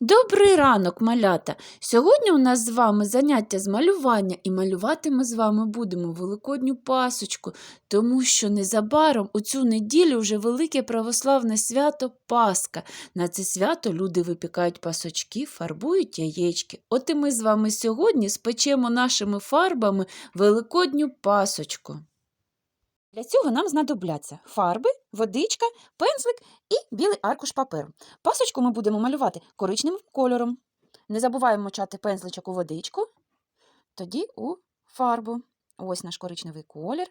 Добрий ранок, малята! Сьогодні у нас з вами заняття з малювання, і малювати ми з вами будемо великодню пасочку, тому що незабаром у цю неділю вже велике православне свято Пасха. На це свято люди випікають пасочки, фарбують яєчки. От і ми з вами сьогодні спечемо нашими фарбами великодню пасочку. Для цього нам знадобляться фарби, водичка, пензлик і білий аркуш паперу. Пасочку ми будемо малювати коричневим кольором. Не забуваємо мочати пензличок у водичку, тоді у фарбу. Ось наш коричневий колір.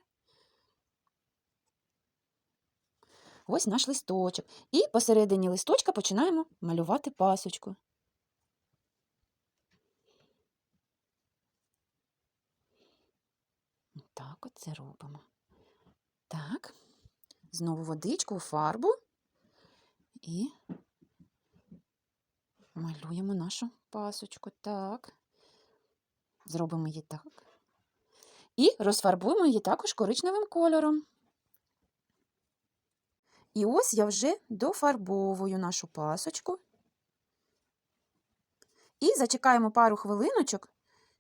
Ось наш листочок. І посередині листочка починаємо малювати пасочку. Так, от це робимо. Так, знову водичку фарбу і малюємо нашу пасочку. Так. Зробимо її так. І розфарбуємо її також коричневим кольором. І ось я вже дофарбовую нашу пасочку. І зачекаємо пару хвилиночок,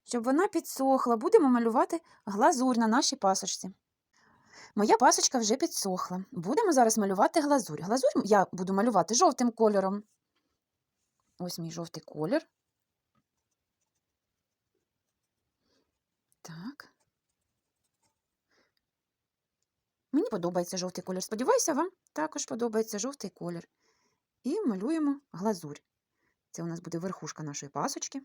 щоб вона підсохла. Будемо малювати глазурь на нашій пасочці. Моя пасочка вже підсохла. Будемо зараз малювати глазурь. Глазурь я буду малювати жовтим кольором. Ось мій жовтий колір. Так. Мені подобається жовтий колір. Сподіваюся, вам також подобається жовтий колір. І малюємо глазурь. Це у нас буде верхушка нашої пасочки.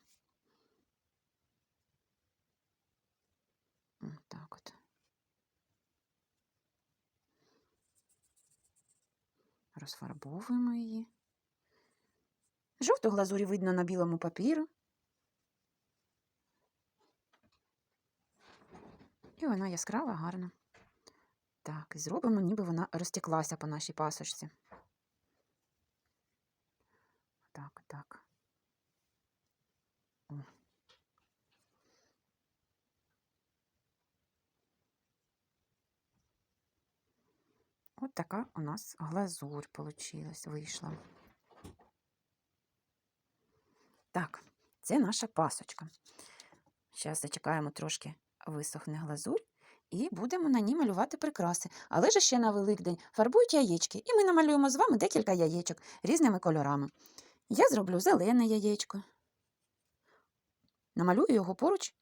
Так от. Розфарбовуємо її. Жовту глазурі видно на білому папіру. І вона яскрава, гарна. Так, і зробимо, ніби вона розтеклася по нашій пасочці. Так, так. От така у нас глазурь получилась, вийшла. Так, це наша пасочка. Зараз зачекаємо трошки висохне глазурь і будемо на ній малювати прикраси. Але ж ще на Великдень фарбують яєчки, і ми намалюємо з вами декілька яєчок різними кольорами. Я зроблю зелене яєчко. Намалюю його поруч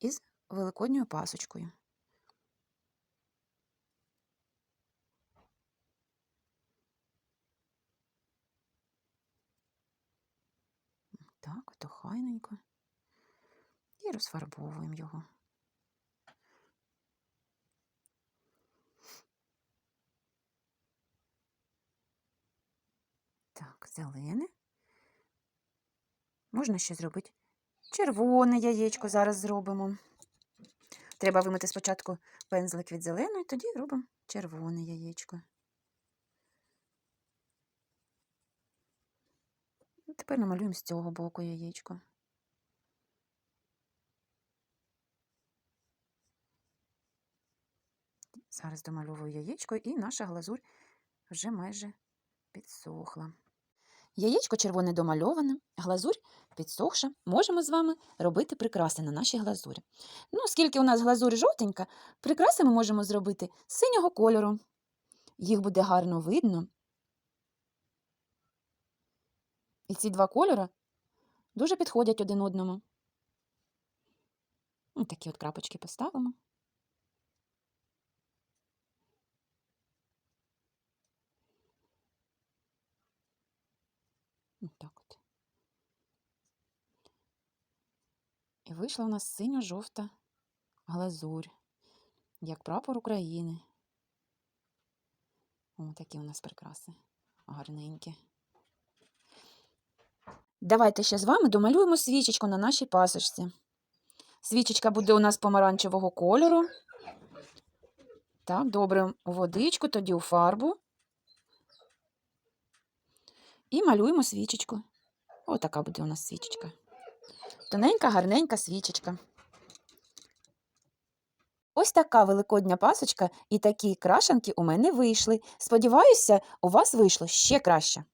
із великодньою пасочкою. Так, от охайненько. І розфарбовуємо його. Так, зелене. Можна ще зробити червоне яєчко зараз зробимо. Треба вимити спочатку пензлик від зеленої, тоді робимо червоне яєчко. Тепер намалюємо з цього боку яєчко. Зараз домальовую яєчко, і наша глазурь вже майже підсохла. Яєчко червоне домальоване, глазурь підсохша. Можемо з вами робити прикраси на нашій глазурі. Ну, оскільки у нас глазурь жовтенька, прикраси ми можемо зробити синього кольору. Їх буде гарно видно. І ці два кольори дуже підходять один одному. Ось такі от крапочки поставимо. Ось так от. І вийшла у нас синьо-жовта глазурь, як прапор України. О, такі у нас прикраси гарненькі. Давайте ще з вами домалюємо свічечку на нашій пасочці. Свічечка буде у нас помаранчевого кольору. Так, добре у водичку, тоді у фарбу. І малюємо свічечку. Отака буде у нас свічечка. Тоненька, гарненька свічечка. Ось така великодня пасочка і такі крашанки у мене вийшли. Сподіваюся, у вас вийшло ще краще.